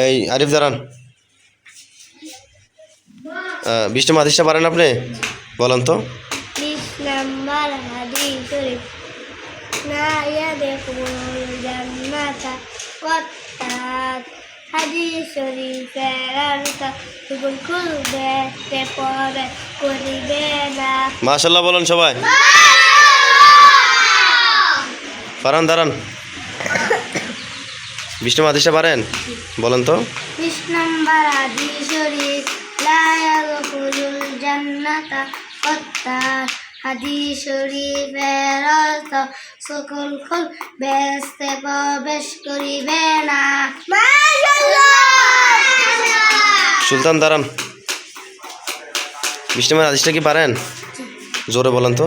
এই আরিফ দাঁড়ান। বিষ্ণু মাদিসটা পারেন আপনি? বলেন তো। নাম্বার হাদিস শরীফ। না ইয়াদখুলুল জান্নাতা ওয়াত্তাত। হাদিস শরীফের অর্থ যখন খুলবে সে পরে করিবে না। মাশাল্লাহ বলেন সবাই। পারান দাঁড়ান। বিষ্ণু মাদিসটা পারেন? বলেন তো। বিশ নাম্বার হাদিস শরীফ লা ইয়াদখুলুল জান্নাতা ওয়াত্তাত হাদিস শরীফের অর্থ সকল খল বেস্তে প্রবেশ করিবে না। সুলতান দাঁড়ান। বিষ্ণু মাদিসটা কি পারেন? জোরে বলেন তো।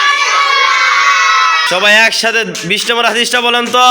সবাই একসাথে বিশ নম্বর হাদিসটা বলেন তো।